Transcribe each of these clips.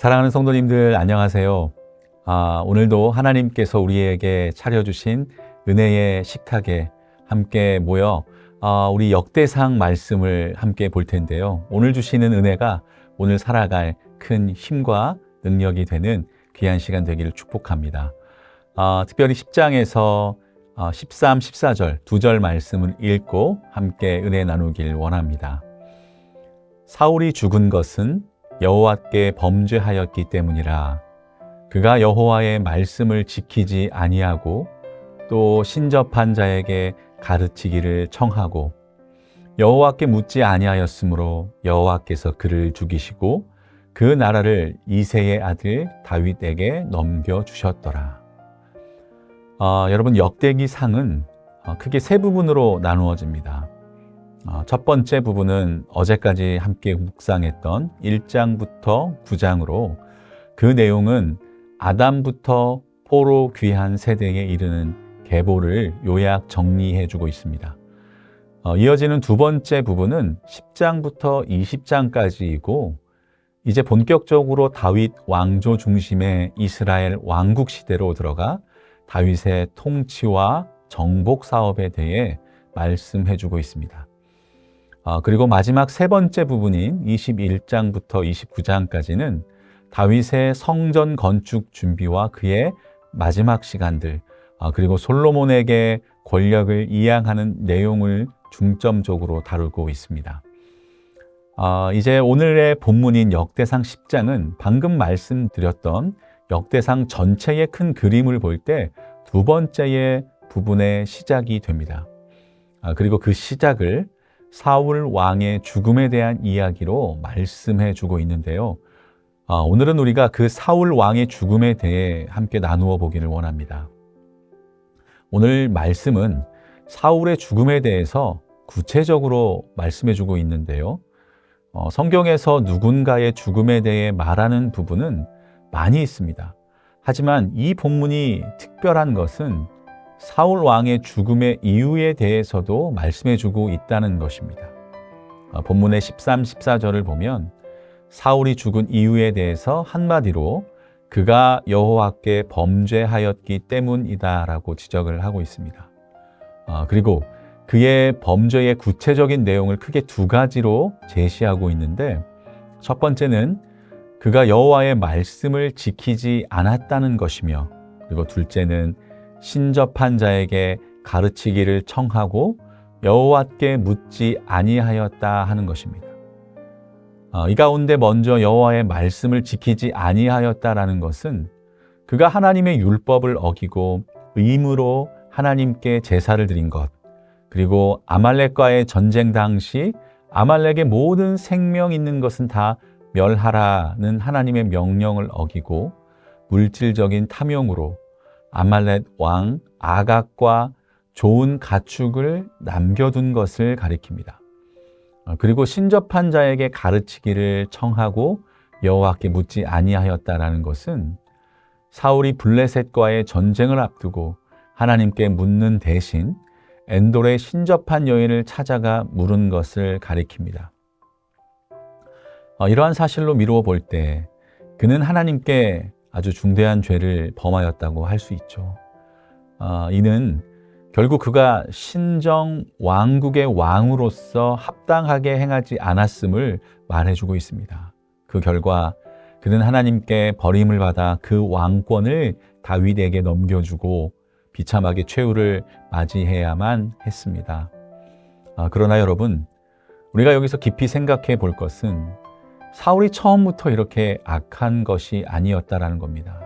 사랑하는 성도님들 안녕하세요. 아, 오늘도 하나님께서 우리에게 차려주신 은혜의 식탁에 함께 모여 아, 우리 역대상 말씀을 함께 볼 텐데요. 오늘 주시는 은혜가 오늘 살아갈 큰 힘과 능력이 되는 귀한 시간 되기를 축복합니다. 아, 특별히 10장에서 13, 14절 두 절 말씀을 읽고 함께 은혜 나누길 원합니다. 사울이 죽은 것은 여호와께 범죄하였기 때문이라 그가 여호와의 말씀을 지키지 아니하고 또 신접한 자에게 가르치기를 청하고 여호와께 묻지 아니하였으므로 여호와께서 그를 죽이시고 그 나라를 이세의 아들 다윗에게 넘겨 주셨더라. 어, 여러분 역대기 상은 어, 크게 세 부분으로 나누어집니다. 어, 첫 번째 부분은 어제까지 함께 묵상했던 1장부터 9장으로 그 내용은 아담부터 포로 귀한 세대에 이르는 계보를 요약 정리해 주고 있습니다. 어, 이어지는 두 번째 부분은 10장부터 20장까지이고 이제 본격적으로 다윗 왕조 중심의 이스라엘 왕국 시대로 들어가 다윗의 통치와 정복 사업에 대해 말씀해 주고 있습니다. 아, 그리고 마지막 세 번째 부분인 21장부터 29장까지는 다윗의 성전 건축 준비와 그의 마지막 시간들, 아, 그리고 솔로몬에게 권력을 이양하는 내용을 중점적으로 다루고 있습니다. 아, 이제 오늘의 본문인 역대상 10장은 방금 말씀드렸던 역대상 전체의 큰 그림을 볼 때 두 번째의 부분의 시작이 됩니다. 아, 그리고 그 시작을 사울 왕의 죽음에 대한 이야기로 말씀해 주고 있는데요. 아, 오늘은 우리가 그 사울 왕의 죽음에 대해 함께 나누어 보기를 원합니다. 오늘 말씀은 사울의 죽음에 대해서 구체적으로 말씀해 주고 있는데요. 어, 성경에서 누군가의 죽음에 대해 말하는 부분은 많이 있습니다. 하지만 이 본문이 특별한 것은 사울 왕의 죽음의 이유에 대해서도 말씀해 주고 있다는 것입니다. 어, 본문의 13, 14절을 보면 사울이 죽은 이유에 대해서 한마디로 그가 여호와께 범죄하였기 때문이다라고 지적을 하고 있습니다. 어, 그리고 그의 범죄의 구체적인 내용을 크게 두 가지로 제시하고 있는데 첫 번째는 그가 여호와의 말씀을 지키지 않았다는 것이며 그리고 둘째는 신접한 자에게 가르치기를 청하고 여호와께 묻지 아니하였다 하는 것입니다. 어, 이 가운데 먼저 여호와의 말씀을 지키지 아니하였다라는 것은 그가 하나님의 율법을 어기고 의무로 하나님께 제사를 드린 것, 그리고 아말렉과의 전쟁 당시 아말렉의 모든 생명 있는 것은 다 멸하라는 하나님의 명령을 어기고 물질적인 탐욕으로 아말렛 왕 아각과 좋은 가축을 남겨둔 것을 가리킵니다. 어, 그리고 신접한 자에게 가르치기를 청하고 여호와께 묻지 아니하였다라는 것은 사울이 블레셋과의 전쟁을 앞두고 하나님께 묻는 대신 엔돌의 신접한 여인을 찾아가 물은 것을 가리킵니다. 어, 이러한 사실로 미루어 볼 때 그는 하나님께 아주 중대한 죄를 범하였다고 할 수 있죠. 어, 이는 결국 그가 신정 왕국의 왕으로서 합당하게 행하지 않았음을 말해주고 있습니다. 그 결과 그는 하나님께 버림을 받아 그 왕권을 다윗에게 넘겨주고 비참하게 최후를 맞이해야만 했습니다. 아, 그러나 여러분, 우리가 여기서 깊이 생각해 볼 것은 사울이 처음부터 이렇게 악한 것이 아니었다라는 겁니다.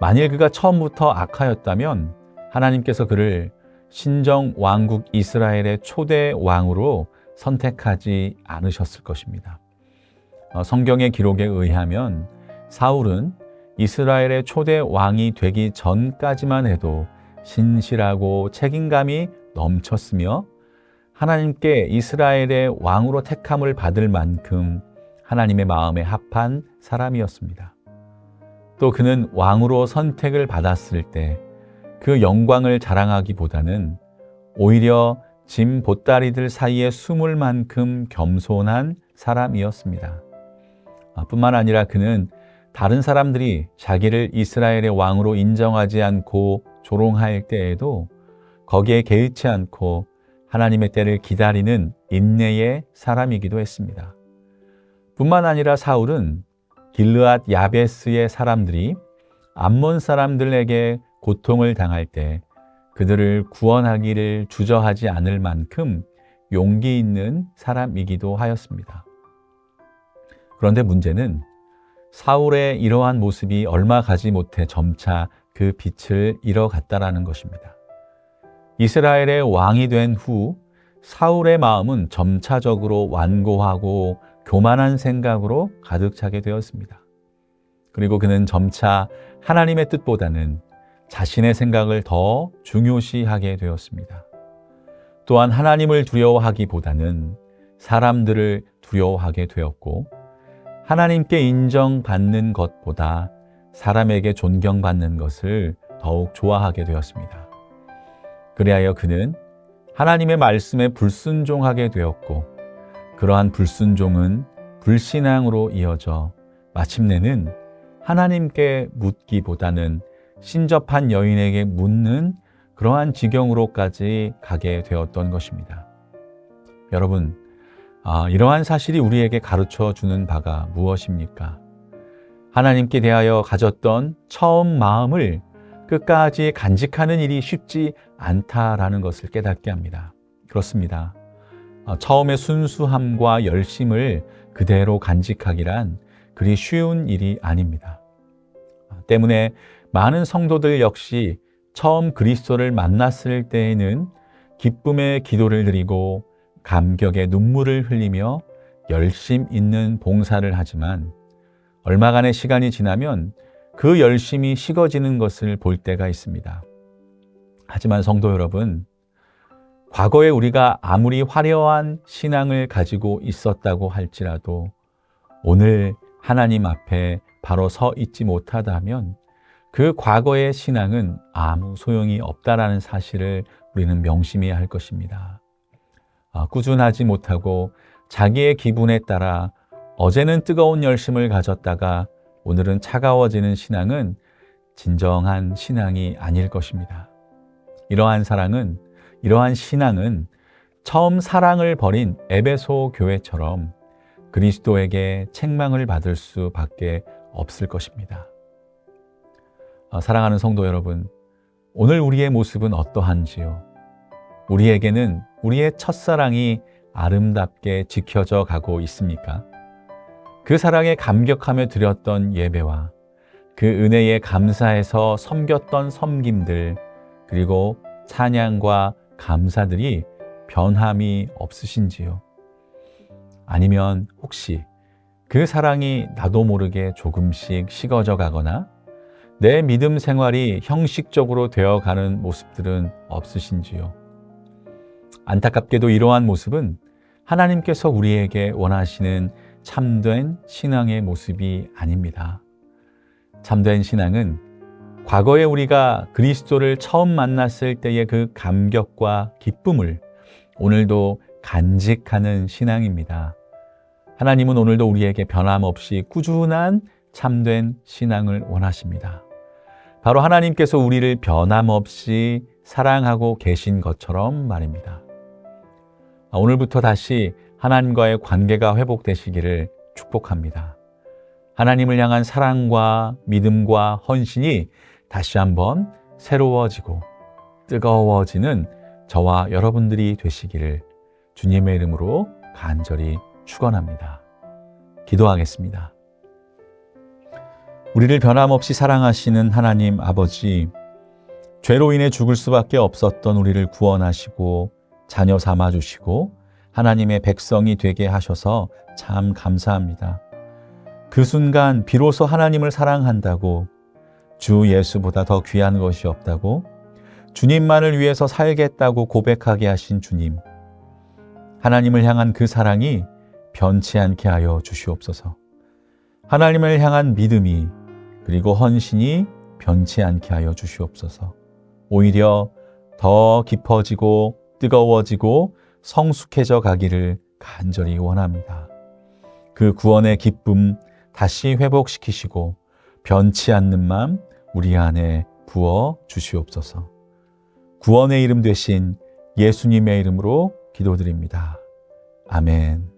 만일 그가 처음부터 악하였다면 하나님께서 그를 신정 왕국 이스라엘의 초대 왕으로 선택하지 않으셨을 것입니다. 어, 성경의 기록에 의하면 사울은 이스라엘의 초대 왕이 되기 전까지만 해도 신실하고 책임감이 넘쳤으며 하나님께 이스라엘의 왕으로 택함을 받을 만큼 하나님의 마음에 합한 사람이었습니다. 또 그는 왕으로 선택을 받았을 때 그 영광을 자랑하기보다는 오히려 짐 보따리들 사이에 숨을 만큼 겸손한 사람이었습니다. 아, 뿐만 아니라 그는 다른 사람들이 자기를 이스라엘의 왕으로 인정하지 않고 조롱할 때에도 거기에 개의치 않고 하나님의 때를 기다리는 인내의 사람이기도 했습니다. 뿐만 아니라 사울은 길르앗 야베스의 사람들이 암몬 사람들에게 고통을 당할 때 그들을 구원하기를 주저하지 않을 만큼 용기 있는 사람이기도 하였습니다. 그런데 문제는 사울의 이러한 모습이 얼마 가지 못해 점차 그 빛을 잃어갔다라는 것입니다. 이스라엘의 왕이 된 후 사울의 마음은 점차적으로 완고하고 교만한 생각으로 가득 차게 되었습니다. 그리고 그는 점차 하나님의 뜻보다는 자신의 생각을 더 중요시하게 되었습니다. 또한 하나님을 두려워하기보다는 사람들을 두려워하게 되었고 하나님께 인정받는 것보다 사람에게 존경받는 것을 더욱 좋아하게 되었습니다. 그리하여 그는 하나님의 말씀에 불순종하게 되었고 그러한 불순종은 불신앙으로 이어져 마침내는 하나님께 묻기보다는 신접한 여인에게 묻는 그러한 지경으로까지 가게 되었던 것입니다. 여러분, 아, 이러한 사실이 우리에게 가르쳐 주는 바가 무엇입니까? 하나님께 대하여 가졌던 처음 마음을 끝까지 간직하는 일이 쉽지 않다라는 것을 깨닫게 합니다. 그렇습니다. 아, 처음의 순수함과 열심을 그대로 간직하기란 그리 쉬운 일이 아닙니다. 아, 때문에 많은 성도들 역시 처음 그리스도를 만났을 때에는 기쁨의 기도를 드리고 감격의 눈물을 흘리며 열심 있는 봉사를 하지만 얼마간의 시간이 지나면 그 열심이 식어지는 것을 볼 때가 있습니다. 하지만 성도 여러분, 과거에 우리가 아무리 화려한 신앙을 가지고 있었다고 할지라도 오늘 하나님 앞에 바로 서 있지 못하다면 그 과거의 신앙은 아무 소용이 없다라는 사실을 우리는 명심해야 할 것입니다. 아, 꾸준하지 못하고 자기의 기분에 따라 어제는 뜨거운 열심을 가졌다가 오늘은 차가워지는 신앙은 진정한 신앙이 아닐 것입니다. 이러한 사랑은, 이러한 신앙은 처음 사랑을 버린 에베소 교회처럼 그리스도에게 책망을 받을 수밖에 없을 것입니다. 아, 사랑하는 성도 여러분, 오늘 우리의 모습은 어떠한지요? 우리에게는 우리의 첫사랑이 아름답게 지켜져 가고 있습니까? 그 사랑에 감격하며 드렸던 예배와 그 은혜에 감사해서 섬겼던 섬김들, 그리고 찬양과 감사들이 변함이 없으신지요? 아니면 혹시 그 사랑이 나도 모르게 조금씩 식어져 가거나 내 믿음 생활이 형식적으로 되어 가는 모습들은 없으신지요? 안타깝게도 이러한 모습은 하나님께서 우리에게 원하시는 참된 신앙의 모습이 아닙니다. 참된 신앙은 과거에 우리가 그리스도를 처음 만났을 때의 그 감격과 기쁨을 오늘도 간직하는 신앙입니다. 하나님은 오늘도 우리에게 변함없이 꾸준한 참된 신앙을 원하십니다. 바로 하나님께서 우리를 변함없이 사랑하고 계신 것처럼 말입니다. 아, 오늘부터 다시 하나님과의 관계가 회복되시기를 축복합니다. 하나님을 향한 사랑과 믿음과 헌신이 다시 한번 새로워지고 뜨거워지는 저와 여러분들이 되시기를 주님의 이름으로 간절히 축원합니다. 기도하겠습니다. 우리를 변함없이 사랑하시는 하나님 아버지, 죄로 인해 죽을 수밖에 없었던 우리를 구원하시고 자녀 삼아 주시고 하나님의 백성이 되게 하셔서 참 감사합니다. 그 순간 비로소 하나님을 사랑한다고 주 예수보다 더 귀한 것이 없다고 주님만을 위해서 살겠다고 고백하게 하신 주님. 하나님을 향한 그 사랑이 변치 않게 하여 주시옵소서. 하나님을 향한 믿음이 그리고 헌신이 변치 않게 하여 주시옵소서. 오히려 더 깊어지고 뜨거워지고 성숙해져 가기를 간절히 원합니다. 그 구원의 기쁨 다시 회복시키시고 변치 않는 맘 우리 안에 부어 주시옵소서. 구원의 이름 되신 예수님의 이름으로 기도드립니다. 아멘.